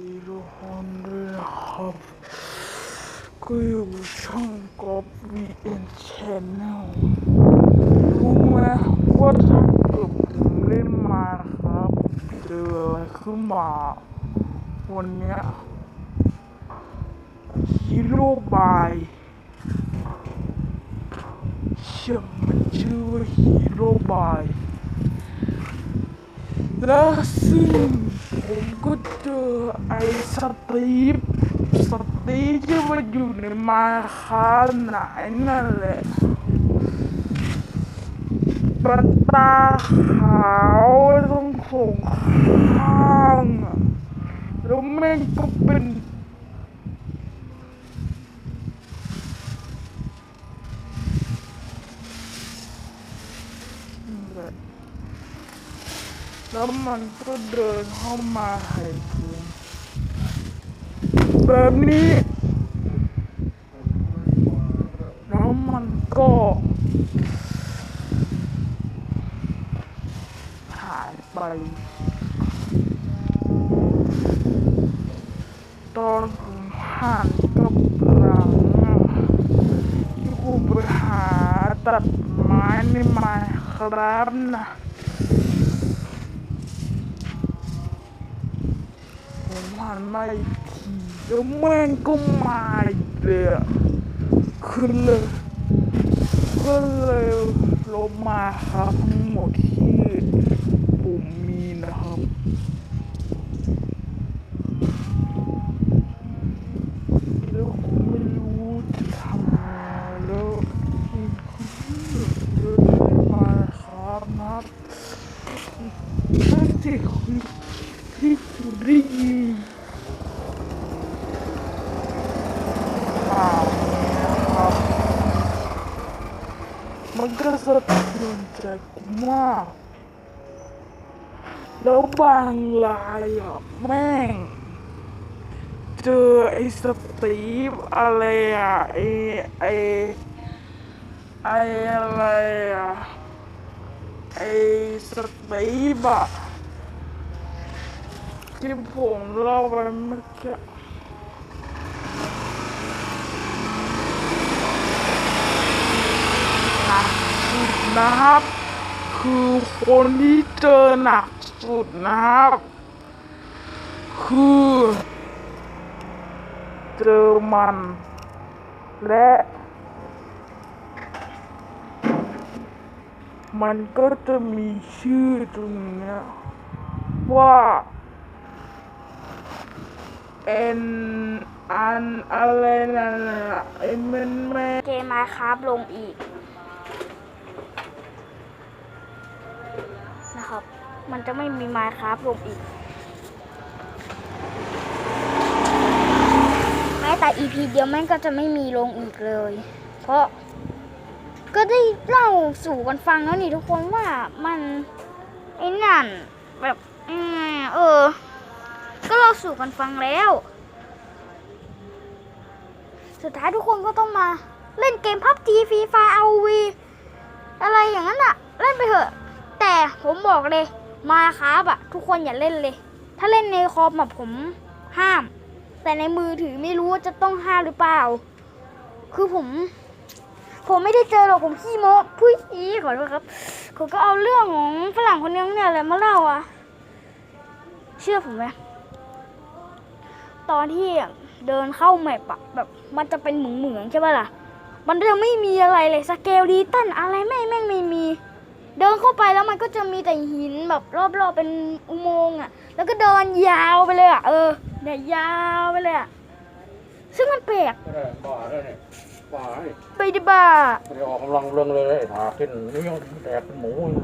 ดีทุกคนด้วยนะครับก็อยู่ช่องกอบวีเอ็นชแนลรู้ไหมว่าถ้าเกิดผมเล่นมาครับเจออะไรขึ้นมาวันนี้ฮีโร่บายเชื่อมันชื่อว่าฮีโร่บาย แล้วซึ่งผมก็เจอไอ้สตีฟสตีฟที่มันอยู่ในมาคาไหนนั่นแหละประตาขาวตรงโขงข้างอะแล้วแม่งก็เป็นนั่นแหละ แล้วมันก็เดินเข้ามาให้ผมแบบนี้ แล้วมันก็หายไป ตอนผมหันกลับหลังที่ผมไปหาตัดไม้ในไม้ครับนะ มหันมาอีกทีแล้วแม่งก็มาอีกเลยขึ้นเลยก็เลยลงมาครับทั้งหมดที่ผมมีนะครับแล้วผมไม่รู้จะทำยังไงแล้วที่เดินมาครับนับนั่นสิคือที่ผมได้ยินข่าวนี้นะครับ มันก็สะเทือนใจกูมาก แล้วบางรายอะแม่ง เจอไอ้สตีฟอะไรอะไอ้ไอ้ไอ้อะไรอะไอ้สตีฟอะที่ผมเล่าไปเมื่อกี้หนักสุด นะครับ คือคนที่เจอหนักสุดนะครับ คือ เจอมัน และมันก็จะมีชื่อตรงนี้ว่า N อันอะไรนั่นแหละไอ้แม่นแม่เกมมาครับลงอีกนะ ครับ มันจะไม่มีมาครับลงอีก แม้แต่ EP เดียวแม่งก็จะไม่มีลงอีกเลย เพราะก็ได้เล่าสู่กันฟังแล้วนี่ทุกคนว่ามันไอ้นั่นแบบเออ ก็เล่าสู่กันฟังแล้ว สุดท้ายทุกคนก็ต้องมาเล่นเกมพับจีฟรีไฟเอาวีอะไรอย่างนั้นอะเล่นไปเถอะ แต่ผมบอกเลยมาครับอะทุกคนอย่าเล่นเลย ถ้าเล่นในคอมอะผมห้าม แต่ในมือถือไม่รู้ว่าจะต้องห้ามหรือเปล่า คือผม ผมไม่ได้เจอหรอกผมขี้โม้พุ้ยอีขอโทษครับผมก็เอาเรื่องของฝรั่งคนนึงเนี่ยแหละมาเล่าอะเชื่อผมไหมตอนที่เดินเข้าแมปอะแบบมันจะเป็นเหมืองเหมืองๆใช่ป่ะล่ะ มันจะไม่มีอะไรเลยสเกลดีตันอะไรแม่งแม่งไม่มี เดินเข้าไปแล้วมันก็จะมีแต่หินแบบรอบๆเป็นอุโมงค์อะแล้วก็เดินยาวไปเลยอะเออเนี่ยยาวไปเลยอะซึ่งมันแปลกไม่ได้ป่าได้เนี่ยป่าเนี่ยไปดิบ้าไม่ได้ออกกำลังเรื่องเลยไอ้ถาขึ้นนี่ยังแดกเป็นหมูอยู่